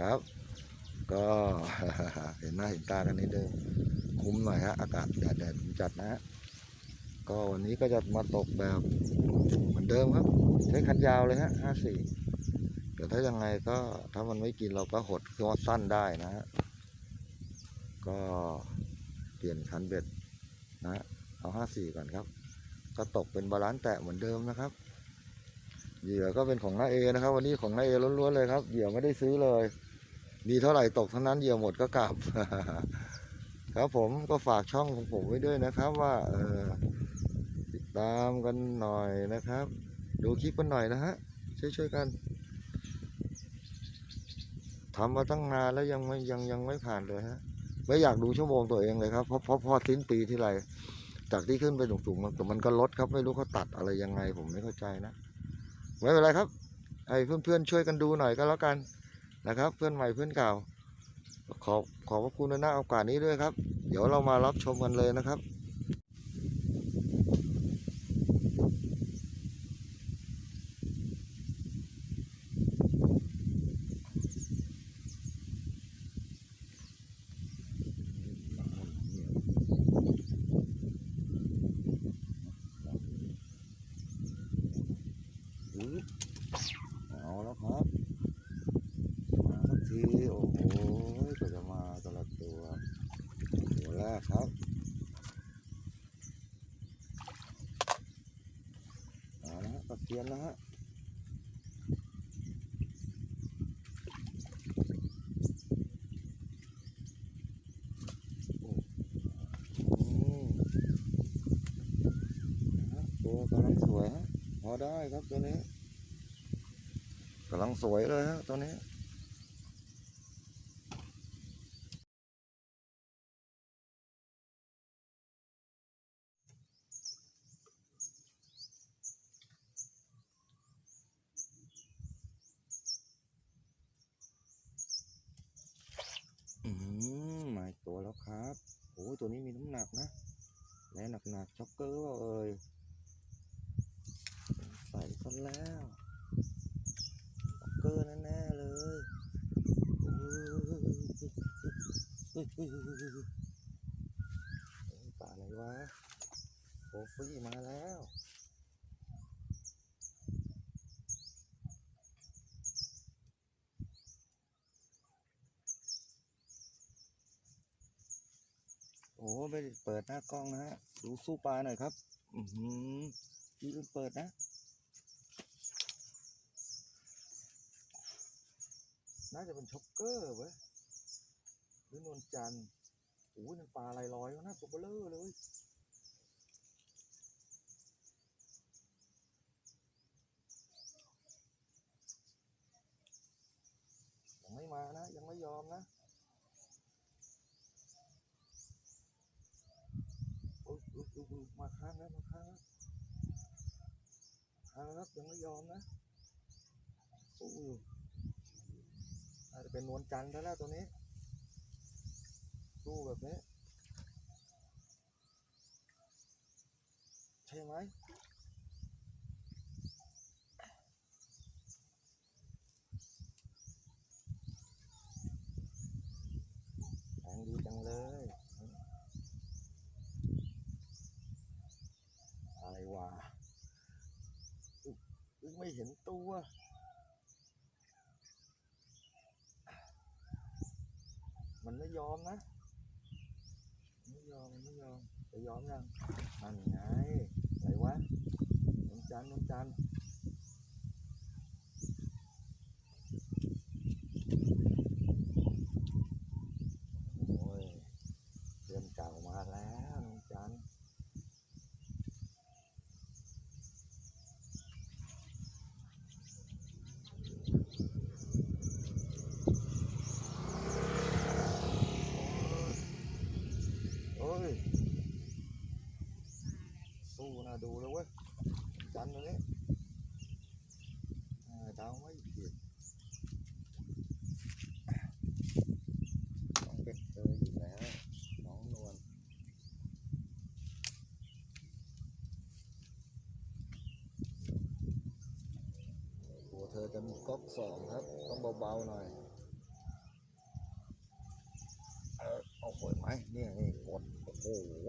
ครับ ก็เห็นหน้าเห็นตากันนิดนึงคุ้มหน่อยฮะอากาศแดดแดดจัดนะฮะก็วันนี้ก็จะมาตกแบบเหมือนเดิมครับ ใช้คันยาวเลยฮะห้าสี่เดี๋ยวถ้ายังไงก็ถ้ามันไม่กินเราก็หดคอสั้นได้นะฮะก็เปลี่ยนคันเบ็ดนะฮะเอาห้าสี่ก่อนครับ ก็ตกเป็นบาลานซ์แตะเหมือนเดิมนะครับ เหยื่อก็เป็นของน้าเอนะครับ วันนี้ของน้าเอล้วนๆเลยครับเหยื่อไม่ได้ซื้อเลย มีเท่าไหร่ตกเท่านั้นเหยื่อหมดก็กลับ ครับผมก็ฝากช่องของผมไว้ด้วยนะครับ ว่าเออติดตามกันหน่อยนะครับ ดูคลิปกันหน่อยนะฮะช่วยๆกันทำมาตั้งนานแล้วยังไม่ยังยังไม่ผ่านเลยฮะไม่อยากดูชั่วโมงตัวเองเลยครับเพราะเพราะพอสิ้นปีที่ไรจากที่ขึ้นไปสูงๆมันมันก็ลดครับ ไม่รู้เขาตัดอะไรยังไง ผมไม่เข้าใจนะไม่เป็นไรครับให้เพื่อนๆช่วยกันดูหน่อยก็แล้วกัน นะครับ เพื่อนใหม่เพื่อนเก่า ขอขอบพระคุณนะน้าโอกาสนี้ด้วยครับ เดี๋ยวเรามารับชมกันเลยนะครับ อุ๊ยเอาแล้วครับ มาสักที โอ้โหก็จะมาแต่ละตัว ตัวแรกครับเอาละฮะตะเกียนแล้วฮะอืม นะฮะตัวกำลังสวยฮะพอได้ครับตัวนี้กำลังสวยเลยฮะตัวนี้อืมาอีกตัวแล้วครับ โอ้ยตัวนี้มีน้ำหนักนะ และหนักๆช็อกเกอร์เปล่าเอ่ย ซะแล้วช็อกเกอร์แน่ๆเลยป่าไหนวะโอฟี่มาแล้วโอ้ไม่เปิดหน้ากล้องนะฮะ ดูสู้ปลาหน่อยครับ อือหือพี่ลืมเปิดนะ น่าจะเป็นช็อกเกอร์เว้ยหรือนวลจันทร์โอ้ยนั่นปลาลายลอยนะตัวเบลอเลยยังไม่มานะ ยังไม่ยอมนะโอ้ยมาข้างแล้วมาข้างแล้วข้างแล้วยังไม่ยอมนะโอ้ย จะเป็นนวลจันทร์แล้วนะตัวนี้สู้แบบนี้ ใช่ไหมแข็งดีจังเลย อะไรวะอึ๊บอึ๊บไม่เห็นตัว มันไม่ยอมนะมันไม่ยอมมันไม่ยอม จะยอมยังนั่นไง อะไรวะนนจันทร์นนจันทร์โอ้ยเพื่อนเก่ามาแล้วนนจันทร์ โอ้ย สู้นะ ดูเลยเว้ยจันเลยอ่าดาวไม่ผิดต้องเป็นเจออยู่แล้วน้องนวลตัวเธอจะมีก๊อกสองครับ ต้องเบาๆหน่อยออเอาหอยไหมเนี่ยนี่กดโอ้โห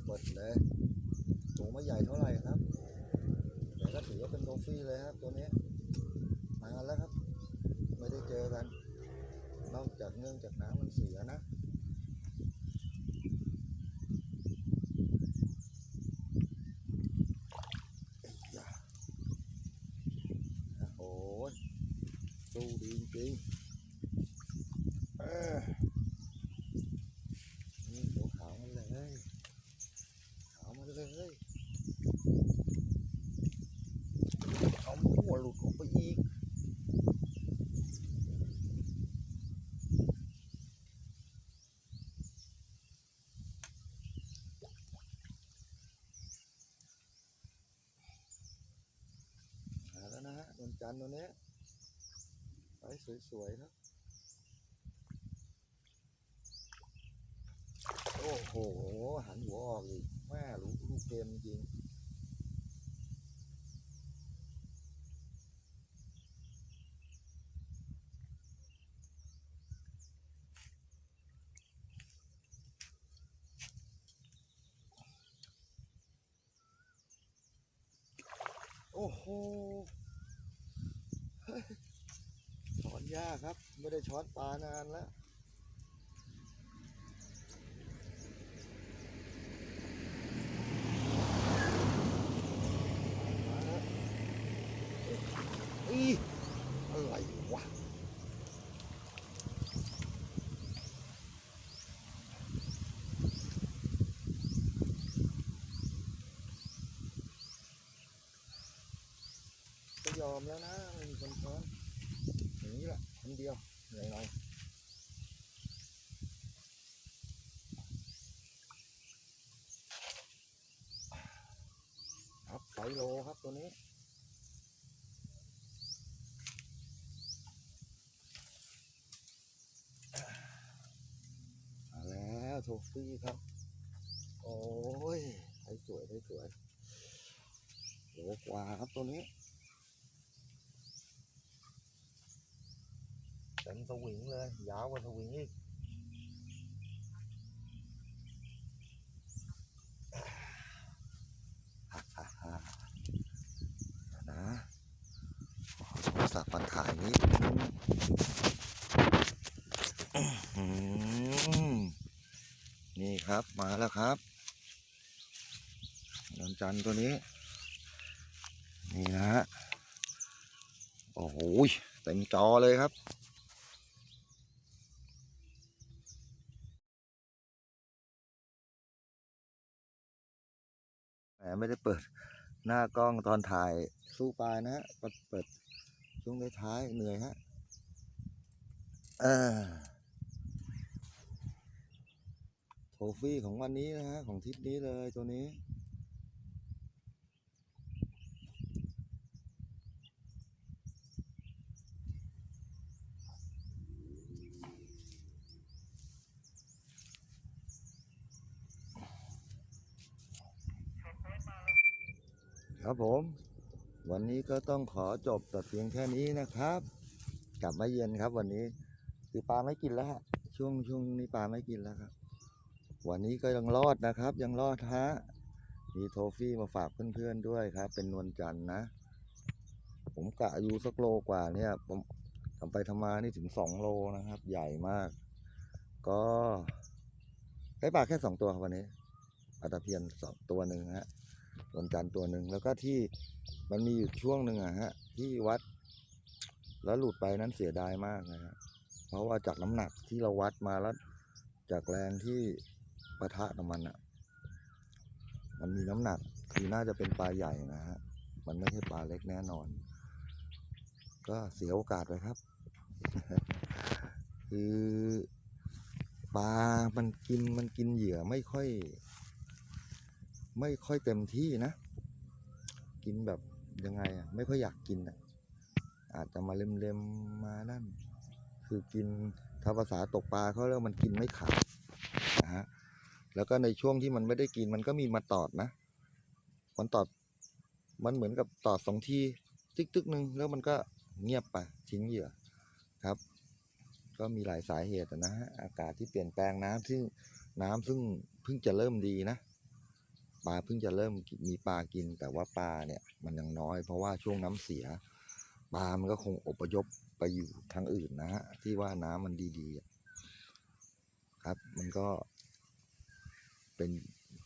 กดระ เลยตัวไม่ใหญ่เท่าไหร่ครับ แต่ก็ถือว่าเป็นโทฟี่เลยครับ ตัวนี้นานแล้วครับ ไม่ได้เจอกัน นอกจากเนื่องจากน้ำมันเสียนะโอ้โหสู้ดีจริงเออนี่ตัวขาวมันเลยขาวมันเลยเอาหัวหลุดออกไปอีก มาแล้วนะฮะนวล จันทร์ตัวนี้ไว้สวยๆครับโอ้โห หันหัวออกอีกแม่รู้ลูกเกมจริงโอ้โหเฮ้ย ช้อนยากครับ ไม่ได้ช้อนปลานานแล้วมาแล้วอีอะไรวะยอมแล้วนะ ไม่มีคนช้อน อย่างนี้แหละคนเดียวเหน่อยน่อยครับไซโลครับตัวนี้แล้วโทฟี่ครับ โอ้ยได้สวยได้สวยโลกว่าครับตัวนี้ เต็มสวิงเลย ยาวกว่าสวิงอีกฮ่าฮ่าฮ่านะขอโทรศัพท์มาถ่ายนิดฮืมนี่ครับมาแล้วครับนวลจันตัวนี้ นี่นะฮะ โอ้โหเต็มจอเลยครับ แหม ไม่ได้เปิดหน้ากล้องตอนถ่ายสู้ปลานะฮะเปิดปิดช่วงท้ายเหนื่อยฮะเออโทฟี่ของวันนี้นะฮะของทริปนี้เลยตัวนี้ ครับผม วันนี้ก็ต้องขอจบแต่เพียงแค่นี้นะครับ กลับมาเย็นครับ วันนี้คือปลาไม่กินแล้วฮะช่วงช่วงนี้ปลาไม่กินแล้วครับ วันนี้ก็ยังรอดนะครับ ยังรอดฮะมีโทฟี่มาฝากเพื่อนๆด้วยครับ เป็นนวลจันทร์นะ ผมกะอยู่สักโลกว่าเนี่ยผมทำไปทำมานี่ถึงสองโลนะครับ ใหญ่มาก ก็ได้ปลาแค่สองตัววันนี้ปลาตะเพียนสองตัวหนึ่งฮะ นวลจันทร์ตัวหนึ่งแล้วก็ที่มันมีอยู่ช่วงหนึ่งอะฮะ ที่วัด แล้วหลุดไปนั้นเสียดายมากนะฮะเพราะว่าจากน้ำหนักที่เราวัดมาแล้ว จากแรงที่ปะทะกับมันอะมันมีน้ำหนักคือน่าจะเป็นปลาใหญ่นะฮะมันไม่ใช่ปลาเล็กแน่นอน ก็เสียโอกาสไปครับ คือปลา มันกิน มันกินเหยื่อไม่ค่อย ไม่ค่อยเต็มที่นะ กินแบบยังไงอะ ไม่ค่อยอยากกินอะ อาจจะมาเล็มๆมานั่น คือกินถ้าภาษาตกปลาเขาเรียกว่ามันกินไม่ขาดนะฮะแล้วก็ในช่วงที่มันไม่ได้กินมันก็มีมาตอดนะ มันตอด มันเหมือนกับตอดสองทีตึกตึกหนึ่งแล้วมันก็เงียบไปทิ้งเหยื่อครับ ก็มีหลายสาเหตุนะฮะอากาศที่เปลี่ยนแปลงน้ำซึ่งน้ำซึ่งเพิ่งจะเริ่มดีนะ ปลาเพิ่งจะเริ่มมีปลากิน แต่ว่าปลาเนี่ยมันยังน้อย เพราะว่าช่วงน้ำเสีย ปลามันก็คงอพยพไปอยู่ทางอื่นนะฮะที่ว่าน้ำมันดีๆครับ มันก็เป็น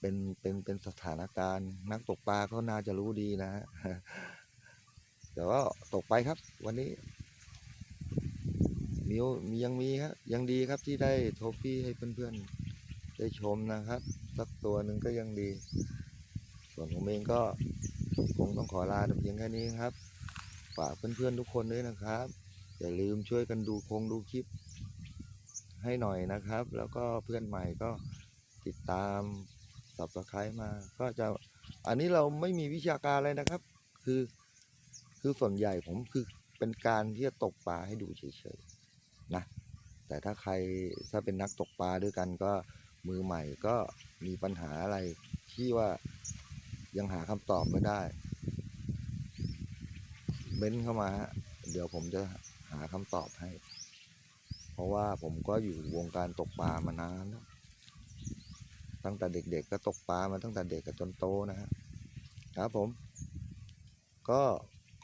เป็นเป็นเป็นสถานการณ์นักตกปลาก็น่าจะรู้ดีนะฮะแต่ว่าตกไปครับ วันนี้มีมียังมีครับยังดีครับที่ได้โทฟี่ให้เพื่อนๆ ได้ชมนะครับ สักตัวหนึ่งก็ยังดี ส่วนผมเองก็คงต้องขอลาเพียงแค่นี้ครับ ฝากเพื่อนๆทุกคนด้วยนะครับ อย่าลืมช่วยกันดูคงดูคลิป ให้หน่อยนะครับ แล้วก็เพื่อนใหม่ก็ติดตามสับสไครต์มา ก็จะอันนี้เราไม่มีวิชาการอะไรนะครับ คือคือส่วนใหญ่ผมคือเป็นการที่จะตกปลาให้ดูเฉยๆนะแต่ถ้าใครถ้าเป็นนักตกปลาด้วยกันก็ มือใหม่ก็มีปัญหาอะไรที่ว่ายังหาคำตอบไม่ได้เม้นเข้ามาฮะเดี๋ยวผมจะหาคำตอบให้ เพราะว่าผมก็อยู่วงการตกปลามานานแล้วตั้งแต่เด็กๆก็ตกปลามาตั้งแต่เด็กกับจนโตนะฮะครับผม ก็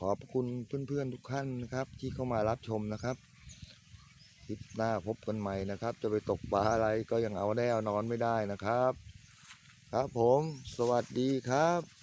ขอบคุณเพื่อนๆทุกท่านนะครับ ที่เข้ามารับชมนะครับ ลิปหน้าพบกันใหม่นะครับ จะไปตกปลาอะไรก็ยังเอาได้เอานอนไม่ได้นะครับ ครับผม สวัสดีครับ